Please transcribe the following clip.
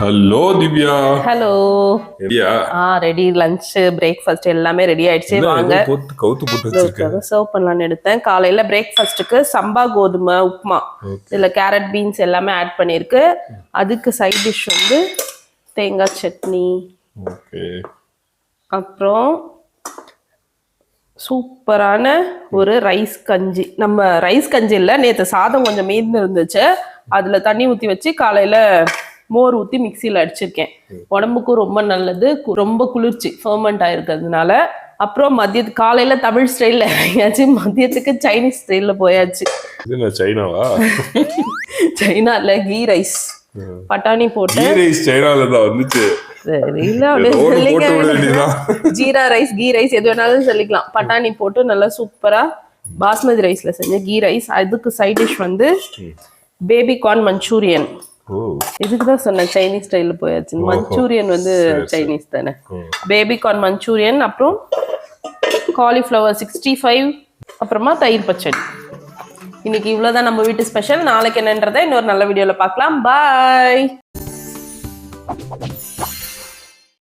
Hello Divya hello ஆ ready lunch breakfast எல்லாமே ready ஆயிடுச்சு. வாங்க. போட்டு கவுத்து போட்டு சர்வ் பண்ணலாம்னு எடுத்தேன். காலையில பிரேக்ஃபாஸ்ட்டுக்கு சம்பா கோதுமை உப்புமா. இதுல கேரட் பீன்ஸ் எல்லாமே ஆட் பண்ணிருக்கு அதுக்கு சைட் டிஷ் வந்து தேங்காய் சட்னி. ஓகே அப்புறம் சூப்பரான ஒரு ரைஸ் கஞ்சி. நம்ம ரைஸ் கஞ்சி இல்லை நேற்று சாதம் கொஞ்சம் மீந்து இருந்துச்சு அதுல தண்ணி ஊற்றி வச்சு காலையில மோர் ஊற்றி மிக்சியில் அடிச்சிருக்கேன். உடம்புக்கும் ரொம்ப நல்லது ரொம்ப குளிர்ச்சி ஃபர்மெண்ட் ஆயிருக்கிறதுனால. அப்புறம் மதியத்து காலையில தமிழ் ஸ்டைலில் இறங்கியாச்சு. மதியத்துக்கு சைனீஸ் ஸ்டைலில் போயாச்சு. சைனாவா? சைனால கீ ரைஸ். பட்டாணி போட்டு கீ ரைஸ் சைனால தான் வந்துச்சு. ஜீரா ரைஸ் கீ ரைஸ் எது வேணாலும் சொல்லிக்கலாம். பட்டாணி போட்டு நல்லா சூப்பரா பாஸ்மதி ரைஸ்ல செஞ்ச கீ ரைஸ். அதுக்கு சைட் டிஷ் வந்து பேபி கார்ன் மஞ்சூரியன் இதுக்கு தான் சொன்னேன் சைனீஸ் ஸ்டைலில் போயாச்சு. மஞ்சூரியன் வந்து சைனீஸ் தானே. பேபி கார்ன் மஞ்சூரியன் அப்புறம் காலிஃப்ளவர் சிக்ஸ்டி ஃபைவ் அப்புறமா தயிர் பச்சடி. இன்னைக்கு இவ்வளோதான் நம்ம வீட்டு ஸ்பெஷல் நாளைக்கு என்னன்றதை இன்னொரு நல்ல வீடியோவில் பார்க்கலாம். பாய்